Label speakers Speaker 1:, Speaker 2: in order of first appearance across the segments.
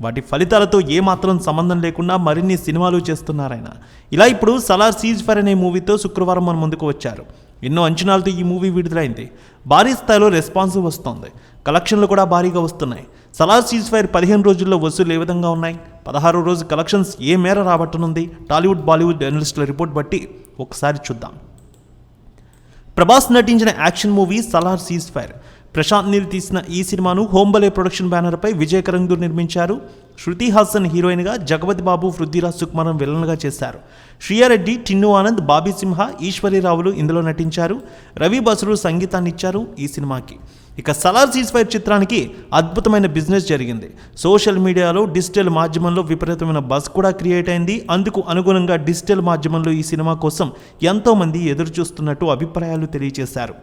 Speaker 1: వాటి ఫలితాలతో ఏమాత్రం సంబంధం లేకుండా మరిన్ని సినిమాలు చేస్తున్నారాయన. ఇలా ఇప్పుడు సలార్ సీజ్ ఫర్ అనే మూవీతో శుక్రవారం మన ముందుకు వచ్చారు. ఎన్నో అంచనాలతో ఈ మూవీ విడుదలైంది. భారీ స్థాయిలో రెస్పాన్స్ వస్తోంది. కలెక్షన్లు కూడా భారీగా వస్తున్నాయి. సలార్ సీజ్ ఫైర్ పదిహేను రోజుల్లో వసూలు ఏ విధంగా ఉన్నాయి? పదహారో రోజు కలెక్షన్స్ ఏ మేర రాబట్టనుంది? టాలీవుడ్ బాలీవుడ్ జర్నలిస్టుల రిపోర్ట్ బట్టి ఒకసారి చూద్దాం. ప్రభాస్ నటించిన action movie Salaar ceasefire. Prashanth Neel తీసిన ఈ సినిమాను హోంబలే ప్రొడక్షన్ బ్యానర్పై విజయ్ కరంగూర్ నిర్మించారు. శృతి హాసన్ హీరోయిన్గా జగపతి బాబు పృథ్వీరాజ్ సుకుమారం విలన్గా చేశారు. శ్రీయారెడ్డి టిన్ను ఆనంద్ బాబీ సింహ ఈశ్వరీరావులు ఇందులో నటించారు. రవి బసురు సంగీతాన్ని ఇచ్చారు ఈ సినిమాకి. ఇక సలార్ సీజ్ ఫైర్ చిత్రానికి అద్భుతమైన బిజినెస్ జరిగింది. సోషల్ మీడియాలో డిజిటల్ మాధ్యమంలో విపరీతమైన బస్ కూడా క్రియేట్ అయింది. అందుకు అనుగుణంగా డిజిటల్ మాధ్యమంలో ఈ సినిమా కోసం ఎంతోమంది ఎదురు చూస్తున్నట్టు అభిప్రాయాలు తెలియజేశారు.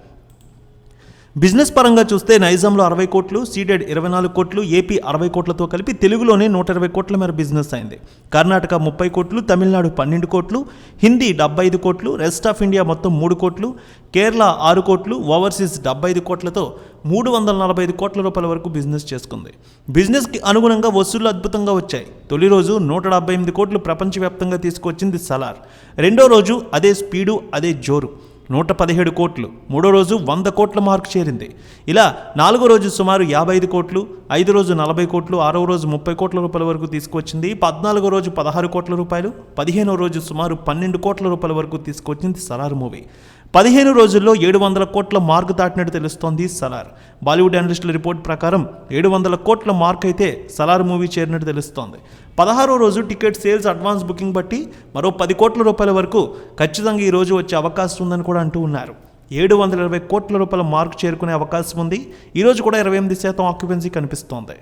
Speaker 1: బిజినెస్ పరంగా చూస్తే నైజాంలో అరవై కోట్లు సీడెడ్ ఇరవై నాలుగు కోట్లు ఏపీ అరవై కోట్లతో కలిపి తెలుగులోనే నూట ఇరవై కోట్ల మేర బిజినెస్ అయింది. కర్ణాటక ముప్పై కోట్లు తమిళనాడు పన్నెండు కోట్లు హిందీ డెబ్బై ఐదు కోట్లు రెస్ట్ ఆఫ్ ఇండియా మొత్తం మూడు కోట్లు కేరళ ఆరు కోట్లు ఓవర్సీస్ డెబ్బై ఐదు కోట్లతో మూడు వందల నలభై ఐదు కోట్ల రూపాయల వరకు బిజినెస్ చేసుకుంది. బిజినెస్కి అనుగుణంగా వసూళ్ళు అద్భుతంగా వచ్చాయి. తొలి రోజు నూట డెబ్బై ఎనిమిది కోట్లు ప్రపంచవ్యాప్తంగా తీసుకొచ్చింది సలార్. రెండో రోజు అదే స్పీడు అదే జోరు. నూట పదిహేడు కోట్లు. మూడో రోజు వంద కోట్ల మార్కు చేరింది. ఇలా నాలుగో రోజు సుమారు యాభై ఐదు కోట్లు ఐదు రోజు నలభై కోట్లు ఆరో రోజు ముప్పై కోట్ల రూపాయల వరకు తీసుకొచ్చింది పద్నాలుగో రోజు పదహారు కోట్ల రూపాయలు పదిహేనో రోజు సుమారు పన్నెండు కోట్ల రూపాయల వరకు తీసుకొచ్చింది సరారు మూవీ. పదిహేను రోజుల్లో ఏడు వందల కోట్ల మార్క్ దాటినట్టు తెలుస్తోంది సలార్. బాలీవుడ్ అనలిస్టుల రిపోర్ట్ ప్రకారం ఏడు వందల కోట్ల మార్క్ అయితే సలార్ మూవీ చేరినట్టు తెలుస్తోంది. పదహారో రోజు టికెట్ సేల్స్ అడ్వాన్స్ బుకింగ్ బట్టి మరో పది కోట్ల రూపాయల వరకు ఖచ్చితంగా ఈ రోజు వచ్చే అవకాశం ఉందని కూడా అంటూ ఉన్నారు. ఏడు వందల ఇరవై కోట్ల రూపాయల మార్క్ చేరుకునే అవకాశం ఉంది. ఈరోజు కూడా ఇరవై ఎనిమిది శాతం ఆక్యుపెన్సీ కనిపిస్తోంది.